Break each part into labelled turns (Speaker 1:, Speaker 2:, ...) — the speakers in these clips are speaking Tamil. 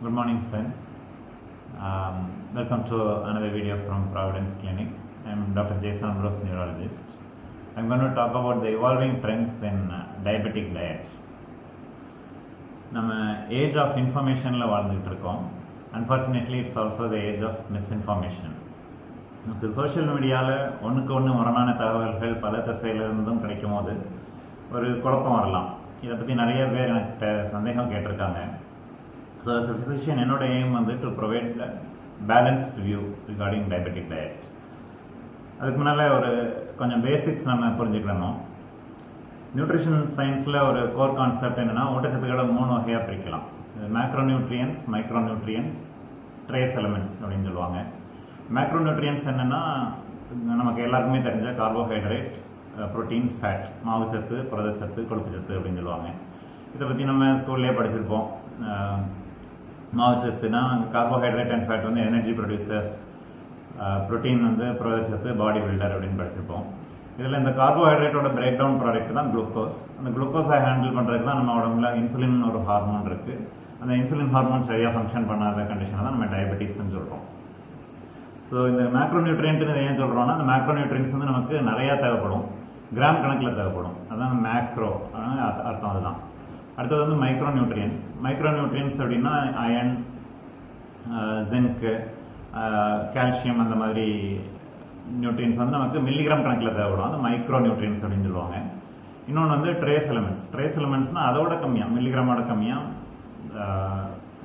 Speaker 1: Good morning, friends. Um, welcome to another video from Providence Clinic. I'm Dr. Jason Ambrose, neurologist. I'm going to talk about the evolving trends in uh, diabetic diet. நம்ம ஏஜ் ஆஃப் இன்ஃபர்மேஷனில் வாழ்ந்துகிட்டு இருக்கோம் unfortunately it's also the age of misinformation நமக்கு சோஷியல் மீடியாவில் ஒன்றுக்கு ஒன்று முரணான தகவல்கள் பல திசையிலிருந்தும் கிடைக்கும் போது ஒரு குழப்பம் வரலாம் இதை பற்றி நிறைய பேர் எனக்கு சந்தேகம் கேட்டிருக்காங்க ஸோ as a physician என்னோட எய்ம் வந்து to provide balanced view regarding diabetic diet அதுக்கு முன்னால் ஒரு கொஞ்சம் பேசிக்ஸ் நம்ம புரிஞ்சுக்கணும் நியூட்ரிஷன் சயின்ஸில் ஒரு கோர் கான்செப்ட் என்னென்னா ஊட்டச்சத்துக்களை மூணு வகையாக பிரிக்கலாம். Macro nutrients micro nutrients trace elements அப்படின்னு சொல்லுவாங்க. மேக்ரோ நியூட்ரியன்ஸ் என்னென்னா நமக்கு எல்லாருக்குமே தெரிஞ்ச கார்போஹைட்ரேட் ப்ரோட்டீன் ஃபேட் மாவுச்சத்து புரதச்சத்து கொழுப்புச்சத்து அப்படின்னு சொல்லுவாங்க. இதை பற்றி நம்ம ஸ்கூல்லேயே படிச்சிருப்போம். அஹ், அந்த கார்போஹைட்ரேட் அண்ட் ஃபேட் வந்து எனர்ஜி ப்ரொடியூசர்ஸ் ப்ரோட்டீன் வந்து புரதச்சத்து பாடி பில்டர் அப்படின்னு படிச்சிருப்போம். இதில் இந்த கார்போஹைட்ரேட்டோட பிரேக் டவுன் ப்ராடக்ட் தான் குளுக்கோஸ் அந்த குளுக்கோஸை ஹேண்டில் பண்ணுறதுக்கு தான் நம்ம உடம்புல இன்சுலின் ஒரு ஹார்மோன் இருக்குது அந்த இன்சுலின் ஹார்மோன் சரியாக ஃபங்க்ஷன் பண்ணாத கண்டிஷனை தான் நம்ம டயபெட்டிஸ்ன்னு சொல்கிறோம் ஸோ இந்த மேக்ரோ நியூட்ரியன்ட்னு ஏன் சொல்கிறோம்னா அந்த மேக்ரோ நியூட்ரியன்ஸ் வந்து நமக்கு நிறையா தேவைப்படும். கிராம் கணக்கில் தேவைப்படும். அதான் மேக்ரோ அர்த்தம் அதுதான். அடுத்தது வந்து மைக்ரோ நியூட்ரியன்ஸ் மைக்ரோ நியூட்ரியன்ஸ் அப்படின்னா அயன் ஜிங்க்கு கால்சியம் அந்த மாதிரி நியூட்ரியன்ஸ் வந்து நமக்கு மில்லிகிராம் கணக்கில் தேவைப்படும். அது மைக்ரோ நியூட்ரியன்ஸ் அப்படின்னு சொல்லுவாங்க. இன்னொன்று வந்து ட்ரேஸ் எலமெண்ட்ஸ் ட்ரேஸ் எலமெண்ட்ஸ்னால் அதோட கம்மியாக மில்லிகிராமோட கம்மியாக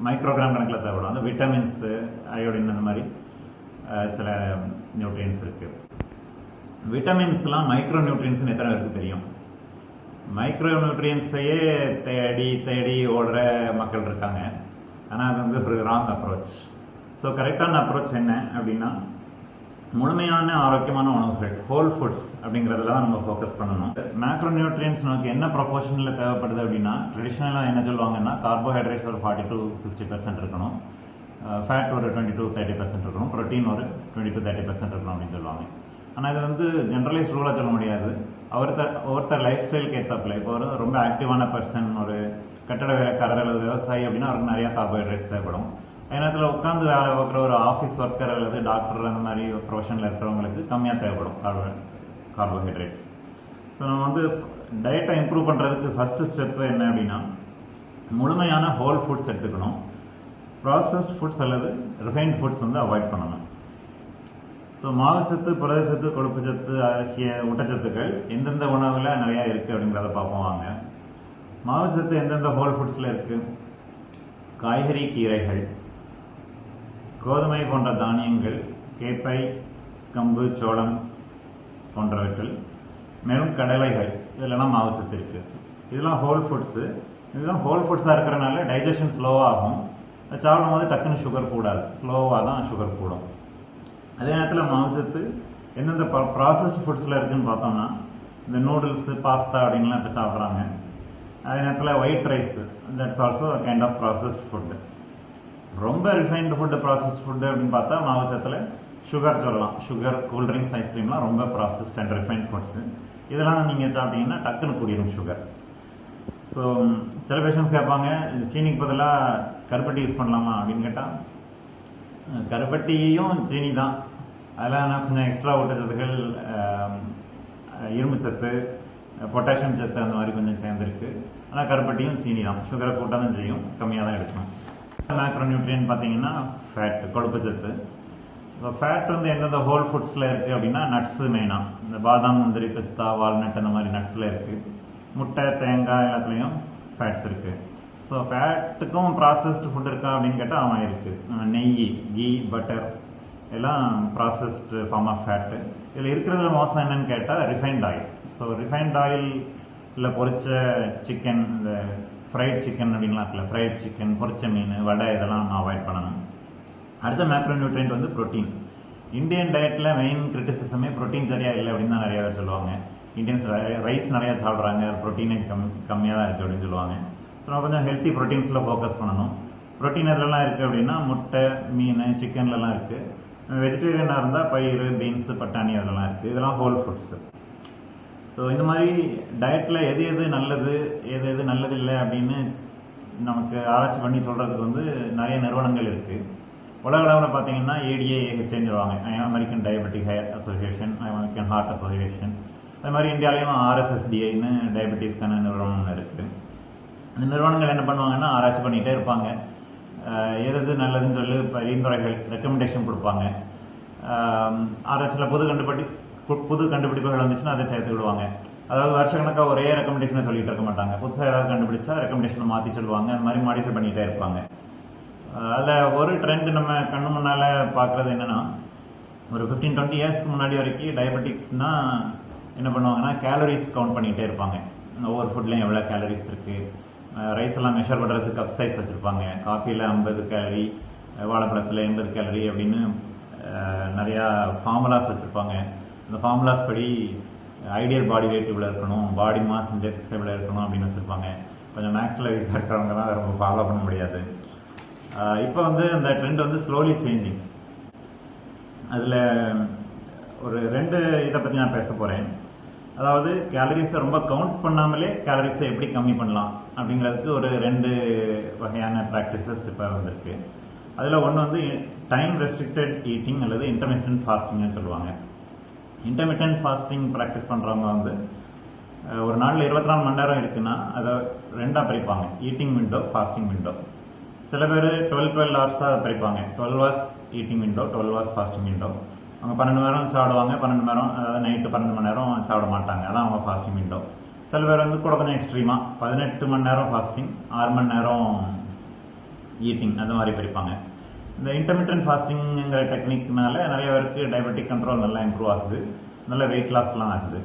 Speaker 1: மைக்ரோகிராம் கணக்கில் தேவைப்படும். அந்த விட்டமின்ஸு அயோடின் அந்த மாதிரி சில நியூட்ரியன்ஸ் இருக்குது விட்டமின்ஸ்லாம் மைக்ரோ நியூட்ரியன்ஸ்னு எத்தனை பேருக்கு தெரியும்? மைக்ரோ நியூட்ரியன்ஸையே தேடி தேடி ஓடுற மக்கள் இருக்காங்க. ஆனால் அது வந்து ஒரு ராங் அப்ரோச் ஸோ கரெக்டான அப்ரோச் என்ன அப்படின்னா முழுமையான ஆரோக்கியமான உணவுகள் ஹோல் ஃபுட்ஸ் அப்படிங்கிறதுல தான் நம்ம ஃபோக்கஸ் பண்ணணும். மேக்ரோ நியூட்ரியன்ஸ் நமக்கு என்ன ப்ரொபோர்ஷனில் தேவைப்படுது அப்படின்னா ட்ரெடிஷ்னலாக என்ன சொல்லுவாங்கன்னா கார்போஹைட்ரேட்ஸ் ஒரு ஃபார்ட்டி டூ சிக்ஸ்டி பர்சன்ட் இருக்கணும் uh, ஃபேட் ஒரு டுவெண்ட்டி டு தேர்ட்டி பர்சன்ட் இருக்கணும். ப்ரோட்டீன் ஒரு டுவெண்ட்டி டூ தேர்ட்டி பர்சன்ட் இருக்கணும் அப்படின்னு சொல்லுவாங்க. ஆனால் இது வந்து ஜென்ரலைஸ் ரூலாக சொல்ல முடியாது. ஒருத்தர் ஒருத்தர் லைஃப் ஸ்டைலுக்கு ஏற்றாப்புல இப்போ ஒரு ரொம்ப ஆக்டிவான பர்சன் ஒரு கட்டட வேலைக்காரர் அல்லது விவசாயி அப்படின்னா அவருக்கு நிறையா கார்போஹைட்ரேட்ஸ் தேவைப்படும். நேரத்தில் உட்காந்து வேலை பார்க்குற ஒரு ஆஃபீஸ் ஒர்க்கர் அல்லது டாக்டர் அந்த மாதிரி ப்ரொஃபஷனில் இருக்கிறவங்களுக்கு கம்மியாக தேவைப்படும் கார்போ கார்போஹைட்ரேட்ஸ் ஸோ நம்ம வந்து டயட்டை இம்ப்ரூவ் பண்ணுறதுக்கு ஃபஸ்ட்டு ஸ்டெப்பு என்ன அப்படின்னா முழுமையான ஹோல் ஃபுட்ஸ் எடுத்துக்கணும். ப்ராசஸ்ட் ஃபுட்ஸ் அல்லது ரிஃபைன்ட் ஃபுட்ஸ் வந்து அவாய்ட் பண்ணணும். ஸோ மாவுச்சத்து புரதச்சத்து கொழுப்புச்சத்து ஆகிய ஊட்டச்சத்துக்கள் எந்தெந்த உணவில் நிறையா இருக்குது அப்படிங்கிறத பார்ப்போம் வாங்க. மாவுச்சத்து எந்தெந்த ஹோல் ஃபுட்ஸில் இருக்குது காய்கறி கீரைகள் கோதுமை போன்ற தானியங்கள் கேப்பை கம்பு சோளம் போன்றவற்றில் மேலும் கடலைகள் இதெல்லாம் மாவுச்சத்து இருக்குது இதெல்லாம் ஹோல் ஃபுட்ஸு இதெல்லாம் ஹோல் ஃபுட்ஸாக இருக்கிறனால டைஜஷன் ஸ்லோவாகும் சாப்பிடும் போது டக்குன்னு சுகர் கூடாது. ஸ்லோவாக தான் சுகர் கூடும். அதே நேரத்தில் மாவுச்சத்து எந்தெந்த ப்ராசஸ்ட் ஃபுட்ஸில் இருக்குதுன்னு பார்த்தோம்னா இந்த நூடுல்ஸு பாஸ்தா அப்படின்லாம் இப்போ சாப்பிட்றாங்க. அதே நேரத்தில் white rice that's also kind of processed food ரொம்ப ரிஃபைன்டு ஃபுட்டு ப்ராசஸ் ஃபுட்டு அப்படின்னு பார்த்தா மாவுச்சத்தில் சுகர் சொல்லலாம். சுகர் கூல்ட்ரிங்க்ஸ் ஐஸ்கிரீம்லாம் ரொம்ப ப்ராசஸ்ட் அண்ட் ரிஃபைன்ட் ஃபுட்ஸு இதெல்லாம் நீங்கள் சாப்பிட்டீங்கன்னா டக்குன்னு கூடிடும் சுகர் ஸோ சில பேஷண்ட்ஸ் கேட்பாங்க இந்த சீனிக்கு பதிலாக கருப்பட்டி யூஸ் பண்ணலாமா? அப்படின்னு கேட்டால் கருப்பட்டியும் சீனி தான். அதில் ஆனால் கொஞ்சம் எக்ஸ்ட்ரா ஊட்டச்சத்துக்கள் இரும்பு சத்து பொட்டாசியம் சத்து அந்த மாதிரி கொஞ்சம் சேர்ந்துருக்கு. ஆனால் கருப்பட்டியும் சீனி தான். சுகரை கூட்ட தான் செய்யும் கம்மியாக தான் எடுக்கணும். மேக்ரோ நியூட்ரியன் பார்த்தீங்கன்னா ஃபேட் கொழுப்பு சத்து. இப்போ ஃபேட் வந்து எந்தெந்த ஹோல் ஃபுட்ஸில் இருக்குது அப்படின்னா நட்ஸு மெயினாக இந்த பாதாம் முந்திரி பிஸ்தா வால்நட் அந்த மாதிரி நட்ஸில் இருக்குது முட்டை தேங்காய் எல்லாத்துலேயும் ஃபேட்ஸ் இருக்குது ஸோ ஃபேட்டுக்கும் ப்ராசஸ்டு ஃபுட் இருக்கா அப்படின்னு கேட்டால் அவன் இருக்குது நெய் கீ பட்டர் எல்லாம் ப்ராசஸ்டு ஃபார்ம் ஆஃப் ஃபேட்டு இதில் இருக்கிறதுல மோசம் என்னன்னு கேட்டால் ரிஃபைன்ட் ஆயில் ஸோ ரிஃபைன்ட் ஆயிலில் பொரிச்ச சிக்கன் இந்த ஃப்ரைட் சிக்கன் அப்படின்லாம் இருக்குல்ல ஃப்ரைட் சிக்கன் பொரிச்ச மீன் வடை இதெல்லாம் அவாய்ட் பண்ணணும். அடுத்த மேக்ரோ நியூட்ரியன்ட் வந்து ப்ரோட்டீன் இந்தியன் டயட்டில் மெயின் கிரிட்டிசிசமே ப்ரோட்டீன் சரியாக இல்லை அப்படின்னு தான் நிறைய பேர் சொல்லுவாங்க. இந்தியன்ஸ் ரைஸ் நிறையா சாப்பிட்றாங்க ப்ரோட்டீனே கம் கம்மியாக தான் இருக்குது அப்படின்னு சொல்லுவாங்க. ஸோ நம்ம கொஞ்சம் ஹெல்த்தி ப்ரோட்டீன்ஸில் ஃபோக்கஸ் பண்ணணும். ப்ரோட்டீன் எதுலலாம் இருக்குது அப்படின்னா முட்டை மீன் சிக்கன்லலாம் இருக்குது வெஜிடேரியனாக இருந்தால் பயிறு பீன்ஸு பட்டாணி அதெல்லாம் இருக்குது இதெல்லாம் ஹோல் ஃபுட்ஸு ஸோ இந்த மாதிரி டயட்டில் எது எது நல்லது எது எது நல்லது இல்லை அப்படின்னு நமக்கு ஆராய்ச்சி பண்ணி சொல்கிறதுக்கு வந்து நிறைய நிறுவனங்கள் இருக்குது உலக அளவில் பார்த்தீங்கன்னா ADA ஏஹெச்ஏன்னு American diabetic association American heart association அது மாதிரி இந்தியாவிலையும் ஆர்எஸ்எஸ்டிஐன்னு டயபெட்டிஸ்க்கான நிறுவனம் இருக்குது இந்த நிறுவனங்கள் என்ன பண்ணுவாங்கன்னா ஆராய்ச்சி பண்ணிகிட்டே இருப்பாங்க. எது எது நல்லதுன்னு சொல்லி பரிந்துரைகள் ரெக்கமெண்டேஷன் கொடுப்பாங்க. ஆராய்ச்சியில் புது கண்டுபிடி பு- புது கண்டுபிடிப்புகள் வந்துச்சுன்னா அதை சேர்த்து விடுவாங்க. அதாவது வருஷக்கணக்காக ஒரே ரெக்கமெண்டேஷனை சொல்லிட்டு இருக்க மாட்டாங்க. புதுசாக ஏதாவது கண்டுபிடிச்சா ரெக்கமெண்டேஷனை மாற்றி சொல்லுவாங்க. அந்த மாதிரி மாடிஃபை பண்ணிகிட்டே இருப்பாங்க. அதில் ஒரு ட்ரெண்ட் நம்ம கண்ணு முன்னால் பார்க்குறது என்னென்னா ஒரு ஃபிஃப்டீன் டுவெண்ட்டி இயர்ஸ்க்கு முன்னாடி வரைக்கும் டயபெட்டிக்ஸ்னால் என்ன பண்ணுவாங்கன்னா கேலரிஸ் கவுண்ட் பண்ணிகிட்டே இருப்பாங்க. ஒவ்வொரு ஃபுட்லேயும் எவ்வளோ கேலரிஸ் இருக்குது ரைஸ் எல்லாம் மெஷர் பண்ணுறதுக்கு கப் சைஸ் வச்சுருப்பாங்க. காஃபியில் ஐம்பது கேலரி வாழைப்பழத்தில் எண்பது கேலரி அப்படின்னு நிறையா ஃபார்முலாஸ் வச்சுருப்பாங்க. அந்த ஃபார்முலாஸ் படி ஐடியல் பாடி வெயிட் இவ்வளோ இருக்கணும் பாடி மாஸ் இண்டெக்ஸ் இவ்வளோ இருக்கணும் அப்படின்னு வச்சுருப்பாங்க. கொஞ்சம் மேக்ஸில் வீக்காக இருக்கிறவங்க தான் ரொம்ப ஃபாலோ பண்ண முடியாது. இப்போ வந்து அந்த ட்ரெண்ட் வந்து ஸ்லோலி சேஞ்சிங் அதில் ஒரு ரெண்டு இதை பற்றி நான் பேச போகிறேன் அதாவது கேலரிஸை ரொம்ப கவுண்ட் பண்ணாமலே கேலரிஸை எப்படி கம்மி பண்ணலாம் அப்படிங்கிறதுக்கு ஒரு ரெண்டு வகையான ப்ராக்டிசஸ் இப்போ வந்திருக்கு. அதில் ஒன்று வந்து டைம் ரெஸ்ட்ரிக்டட் ஈட்டிங் அல்லது இன்டர்மீடியன்ட் ஃபாஸ்டிங்னு சொல்லுவாங்க. இன்டர்மீடியன்ட் ஃபாஸ்டிங் ப்ராக்டிஸ் பண்ணுறவங்க வந்து ஒரு நாளில் இருபத்தி நாலு மணி நேரம் இருக்குன்னா அதை ரெண்டாக பிரிப்பாங்க. ஈட்டிங் விண்டோ ஃபாஸ்டிங் விண்டோ சில பேர் டுவெல் டுவெல் ஹவர்ஸாக பிரிப்பாங்க. Twelve hours eating window twelve hours fasting window அவங்க பன்னெண்டு மணி நேரம் சாப்பிடுவாங்க பன்னெண்டு மணி நேரம் அதாவது நைட்டு பன்னெண்டு மணி நேரம் சாப்பிட மாட்டாங்க. அதான் அவங்க ஃபாஸ்டிங் விண்டோ சில பேர் வந்து கூட கொஞ்சம் எக்ஸ்ட்ரீமாக பதினெட்டு மணி நேரம் ஃபாஸ்டிங் ஆறு மணி நேரம் ஈட்டிங் அந்த மாதிரி பிரிப்பாங்க இந்த இன்டர்மீடியன்ட் ஃபாஸ்டிங்கிற டெக்னிக்னால நிறைய பேருக்கு டயபெட்டிக் கண்ட்ரோல் நல்லா இம்ப்ரூவ் ஆகுது. நல்ல வெயிட் லாஸ்லாம் ஆகுது.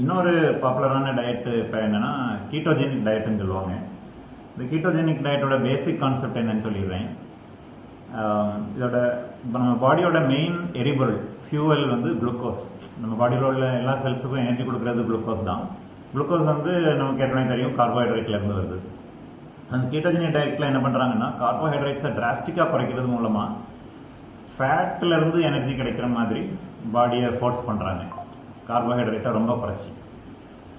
Speaker 1: இன்னொரு பாப்புலரான டயட்டு இப்போ என்னென்னா கீட்டோஜெனிக் டயட்டுன்னு சொல்லுவாங்க. இந்த கீட்டோஜெனிக் டயட்டோட பேசிக் கான்செப்ட் என்னன்னு சொல்லிடுறேன். இதோட இப்போ நம்ம பாடியோட மெயின் எரிபொருள் ஃபியூவல் வந்து குளுக்கோஸ் நம்ம பாடியில் உள்ள எல்லா செல்ஸுக்கும் எனர்ஜி கொடுக்குறது குளுக்கோஸ் தான். குளுக்கோஸ் வந்து நமக்கு ஏற்கனவே தெரியும் கார்போஹைட்ரேட்லேருந்து வருது. அந்த கீட்டோஜெனிக் டயட்டில் என்ன பண்ணுறாங்கன்னா கார்போஹைட்ரேட்ஸை டிராஸ்டிக்காக குறைக்கிறது மூலமாக ஃபேட்லருந்து எனர்ஜி கிடைக்கிற மாதிரி பாடியை ஃபோர்ஸ் பண்ணுறாங்க கார்போஹைட்ரேட்டை ரொம்ப குறைச்சி.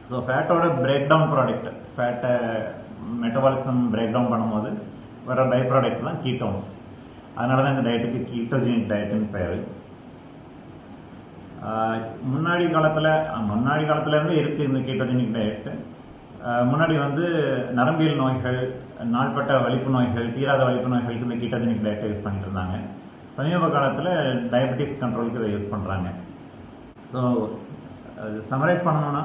Speaker 1: ஸோ ஃபேட்டோட பிரேக் டவுன் ப்ராடக்ட் ஃபேட்டை மெட்டபாலிசம் பிரேக் டவுன் பண்ணும்போது வர பை ப்ராடக்ட் தான் கீட்டோன்ஸ் அதனால தான் இந்த டயட்டுக்கு கீட்டோஜெனிக் டயட்டுன்னு பேர். முன்னாடி காலத்தில் முன்னாடி காலத்துலேருந்து இருக்குது இந்த கீட்டோஜெனிக் டயட்டு முன்னாடி வந்து நரம்பியல் நோய்கள் நாள்பட்ட வலிப்பு நோய்கள் தீராத வலிப்பு நோய்களுக்கு இந்த கீட்டஜெனிக் டயட்டை யூஸ் பண்ணிட்டு இருந்தாங்க. சமீப காலத்தில் டயபெட்டிஸ் கண்ட்ரோலுக்கு இதை யூஸ் பண்ணுறாங்க ஸோ சமரைஸ் பண்ணணும்னா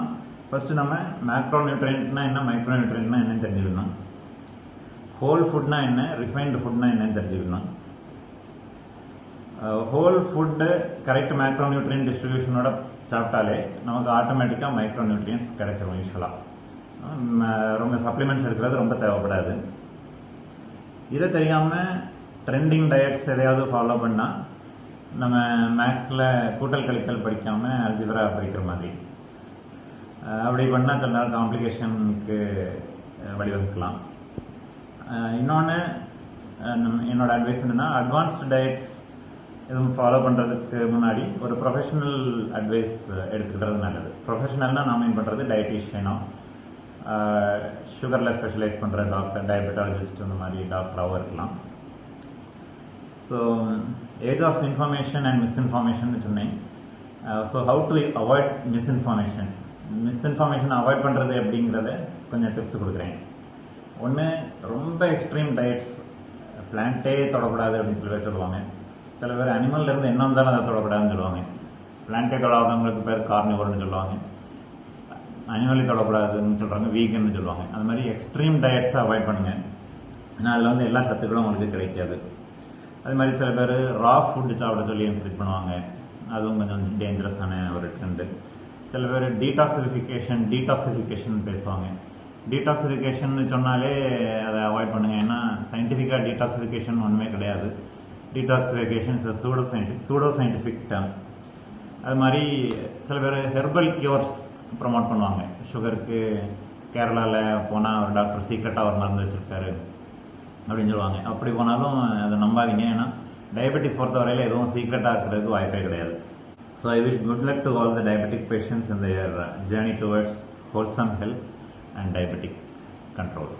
Speaker 1: ஃபஸ்ட்டு நம்ம மேக்ரோ நியூட்ரியன்ட்னா என்ன மைக்ரோ நியூட்ரியன்ட்னா என்னன்னு தெரிஞ்சுக்கணும். ஹோல் ஃபுட்னா என்ன ரிஃபைன்டு ஃபுட்னா என்னன்னு தெரிஞ்சுக்கணும். Whole food correct macro nutrient டிஸ்ட்ரிபியூஷனோட சாப்பிட்டாலே நமக்கு ஆட்டோமேட்டிக்காக மைக்ரோ நியூட்ரியன்ஸ் கிடைச்சிடும் யூஸ்வலாக ரொம்ப சப்ளிமெண்ட்ஸ் எடுக்கிறது ரொம்ப தேவைப்படாது. இதை தெரியாமல் ட்ரெண்டிங் டயட்ஸ் எதையாவது ஃபாலோ பண்ணால் நம்ம மேக்ஸில் கூட்டல் கழித்தல் படிக்காமல் அல்ஜிபரா படிக்கிற மாதிரி. அப்படி பண்ணால் சில நேரம் காம்ப்ளிகேஷனுக்கு வழிவகுக்கலாம். இன்னொன்று என்னோட அட்வைஸ் என்னென்னா அட்வான்ஸ்டு டயட்ஸ் எதுவும் ஃபாலோ பண்ணுறதுக்கு முன்னாடி ஒரு ப்ரொஃபஷனல் அட்வைஸ் எடுத்துக்கிறது நல்லது. ப்ரொஃபஷனல்னால் நான் மீன் பண்ணுறது டயட்டிஷியனோ சுகரில் ஸ்பெஷலைஸ் பண்ணுற டாக்டர் டயபெட்டாலஜிஸ்ட் இந்த மாதிரி டாக்டராகவும் இருக்கலாம். So age of information and misinformation சொன்னேன். So how to avoid misinformation misinformation avoid பண்ணுறது எப்படிங்கிறத கொஞ்சம் டிப்ஸ் கொடுக்குறேன். ஒன்று ரொம்ப எக்ஸ்ட்ரீம் டயட்ஸ் பிளான்ட்டே தொடக்கூடாது அப்படின்னு சொல்லி சொல்லுவாங்க. சில பேர் அனிமல்ல இருந்து என்ன வந்தாலும் அதை தொடக்கூடாதுன்னு சொல்லுவாங்க. பிளான்ட்டே தொடாதவங்களுக்கு பேர் கார்னிவர்னு சொல்லுவாங்க. அனிமலி தொடக்கூடாதுன்னு சொல்கிறாங்க வீகன்னு சொல்லுவாங்க. அது மாதிரி எக்ஸ்ட்ரீம் டயட்ஸை அவாய்ட் பண்ணுங்கள் ஏன்னா அதில் வந்து எல்லா சத்துக்களும் உங்களுக்கு கிடைக்காது. அது மாதிரி சில பேர் ரா ஃபுட்டு சாப்பிட சொல்லி என்கரேஜ் பண்ணுவாங்க. அதுவும் கொஞ்சம் டேஞ்சரஸான ஒரு ட்ரெண்டு சில பேர் டீடாக்சிஃபிகேஷன் டீடாக்சிஃபிகேஷன் பேசுவாங்க. டீடாக்சிஃபிகேஷன் சொன்னாலே அதை அவாய்ட் பண்ணுங்கள் ஏன்னா சயின்டிஃபிக்காக டீடாக்சிஃபிகேஷன் ஒன்றுமே கிடையாது. Detoxification is pseudo scientific pseudo scientific term அது மாதிரி சில பேர் ஹெர்பல் கியூர்ஸ் ப்ரொமோட் பண்ணுவாங்க. சுகருக்கு கேரளாவில் போனால் ஒரு டாக்டர் சீக்ரெட்டாக ஒரு மருந்து வச்சுருக்காரு அப்படின்னு சொல்லுவாங்க. அப்படி போனாலும் அதை நம்பாதீங்க. ஏன்னா டயபெட்டிஸ் பொறுத்தவரையில் எதுவும் சீக்ரெட்டாக இருக்கிறதுக்கு வாய்ப்பே கிடையாது. So I wish good luck to all the diabetic patients இந்த their journey journey towards and health and diabetic control.